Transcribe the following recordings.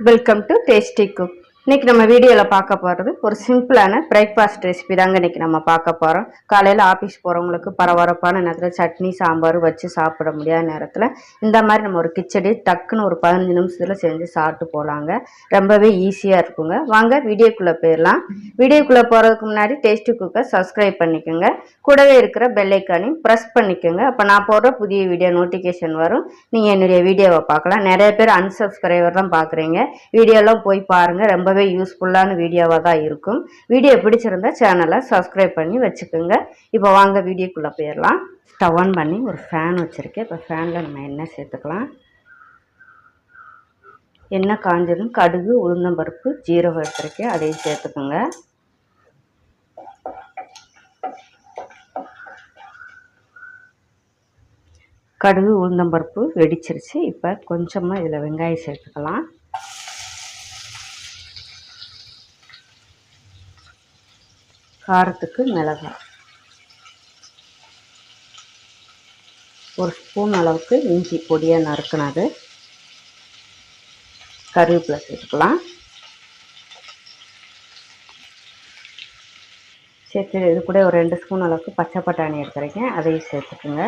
Welcome to Tasty Cook. இன்னைக்கு நம்ம வீடியோவில் பார்க்க போகிறது ஒரு சிம்பிளான பிரேக்ஃபாஸ்ட் ரெசிபி தாங்க இன்னைக்கு நம்ம பார்க்க போகிறோம் காலையில் ஆஃபீஸ் போகிறவங்களுக்கு பரபரப்பான நேரத்தில் சட்னி சாம்பார் வச்சு சாப்பிட முடியாத நேரத்தில் இந்த மாதிரி நம்ம ஒரு கிச்சடி டக்குன்னு ஒரு பதினஞ்சு நிமிஷத்தில் செஞ்சு சாப்பிட்டு போகலாங்க ரொம்பவே ஈஸியாக இருக்குங்க. வாங்க வீடியோக்குள்ளே போயிடலாம். வீடியோக்குள்ளே போகிறதுக்கு முன்னாடி டேஸ்டி குக்கை சப்ஸ்கிரைப் பண்ணிக்கோங்க. கூடவே இருக்கிற பெல்லைக்கானையும் ப்ரெஸ் பண்ணிக்கோங்க. அப்போ நான் போடுற புதிய வீடியோ நோட்டிஃபிகேஷன் வரும். நீங்கள் என்னுடைய வீடியோவை பார்க்கலாம். நிறைய பேர் அன்சப்ஸ்கிரைபர் தான் பார்க்குறீங்க. வீடியோலாம் போய் பாருங்கள் ரொம்பவே யூஸ்ஃபுல்லான வீடியோவாக தான் இருக்கும். வீடியோ பிடிச்சிருந்தா சேனலை சப்ஸ்கிரைப் பண்ணி வச்சுக்கோங்க. இப்போ வாங்க வீடியோக்குள்ளே போயிடலாம். ஸ்டவ் ஆன் பண்ணி ஒரு ஃபேன் வச்சுருக்கேன். இப்போ ஃபேனில் நம்ம எண்ணெய் சேர்த்துக்கலாம். எண்ணெய் காஞ்சதும் கடுகு உளுந்தம்பருப்பு ஜீரகம் எடுத்துருக்கேன் அதையும் சேர்த்துக்கோங்க. கடுகு உளுந்தம்பருப்பு வெடிச்சிருச்சு. இப்போ கொஞ்சமாக இதில் வெங்காயம் சேர்த்துக்கலாம். காரத்துக்கு மிளகாய் ஒரு ஸ்பூன் அளவுக்கு இஞ்சி பொடியாக நறுக்கினது. கருவேப்பிலை சேர்த்துக்கலாம். சேர்த்து இது கூட ஒரு ரெண்டு ஸ்பூன் அளவுக்கு பச்சை பட்டாணி எடுத்துருக்கேன். அதையும் சேர்த்துக்குங்க.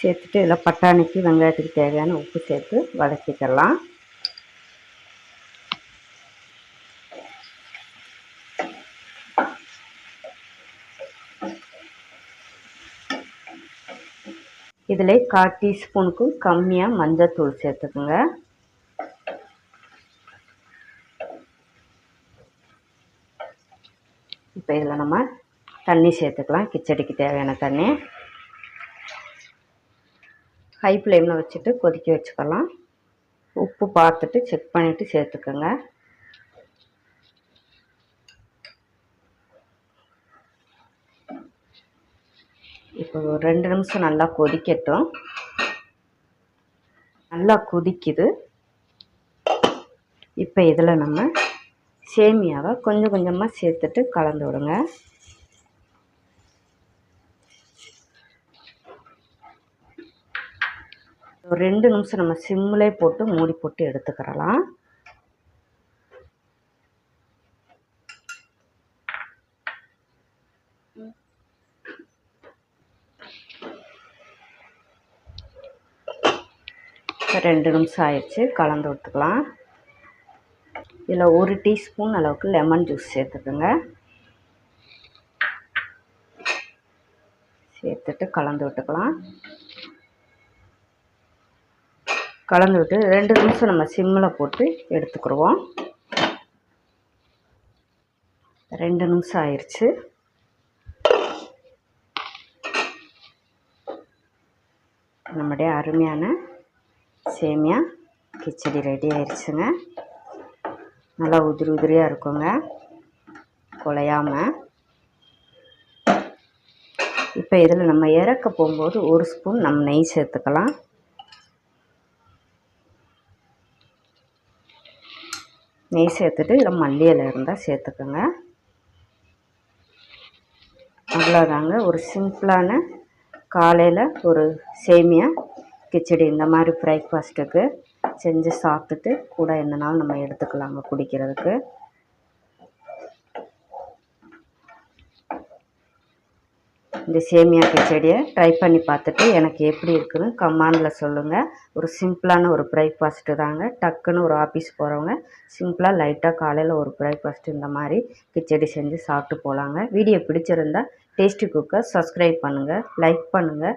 சேர்த்துட்டு இதில் பட்டாணிக்கு வெங்காயத்துக்கு தேவையான உப்பு சேர்த்து வதக்கிக்கலாம். இதில் கால் டீஸ்பூனுக்கும் கம்மியாக மஞ்சத்தூள் சேர்த்துக்குங்க. இப்போ இதில் நம்ம தண்ணி சேர்த்துக்கலாம். கிச்சடிக்கு தேவையான தண்ணி. ஹை ஃப்ளேமில் வச்சுட்டு கொதிக்க வச்சுக்கலாம். உப்பு பார்த்துட்டு செக் பண்ணிவிட்டு சேர்த்துக்கோங்க. இப்போ ஒரு ரெண்டு நிமிஷம் நல்லா கொதிக்கட்டும். நல்லா கொதிக்குது. இப்போ இதில் நம்ம சேமியாவை கொஞ்சம் கொஞ்சமாக சேர்த்துட்டு கலந்து விடுங்க. ஒரு ரெண்டு நிமிஷம் நம்ம சிம்மிலே போட்டு மூடி போட்டு எடுத்துக்கிறலாம். ரெண்டு நிமிஷம் ஆயிடுச்சு கலந்து விட்டுக்கலாம். இதில் ஒரு டீஸ்பூன் அளவுக்கு லெமன் ஜூஸ் சேர்த்துக்குங்க. சேர்த்துட்டு கலந்து விட்டுக்கலாம். கலந்து விட்டு ரெண்டு நிமிஷம் நம்ம சிம்மில் போட்டு எடுத்துக்கிடுவோம். ரெண்டு நிமிஷம் ஆயிடுச்சு. நம்முடைய அருமையான சேமியா கிச்சடி ரெடி ஆயிடுச்சுங்க நல்லா உதிரி உதிரியாக இருக்குங்க. குலையாமல் இப்போ இதில் நம்ம இறக்க போகும்போது ஒரு ஸ்பூன் நம்ம நெய் சேர்த்துக்கலாம். நெய் சேர்த்துட்டு இதில் மல்லியில் இருந்தால் சேர்த்துக்கோங்க. அவ்வளோதாங்க ஒரு சிம்பிளான காலையில் ஒரு சேமியா கிச்சடி இந்த மாதிரி பிரேக்ஃபாஸ்ட்டுக்கு செஞ்சு சாப்பிட்டுட்டு கூட என்னனாலும் நம்ம எடுத்துக்கலாங்க குடிக்கிறதுக்கு. இந்த சேமியா கிச்சடியை ட்ரை பண்ணி பார்த்துட்டு எனக்கு எப்படி இருக்குன்னு கமாண்டில் சொல்லுங்கள் ஒரு சிம்பிளான ஒரு பிரேக்ஃபாஸ்ட்டு தாங்க. டக்குன்னு ஒரு ஆஃபீஸ் போகிறவங்க சிம்பிளாக லைட்டாக காலையில் ஒரு பிரேக்ஃபாஸ்ட்டு இந்த மாதிரி கிச்சடி செஞ்சு சாப்பிட்டு போகலாங்க வீடியோ பிடிச்சிருந்தா டேஸ்டி குக்கை சப்ஸ்கிரைப் பண்ணுங்கள் லைக் பண்ணுங்கள்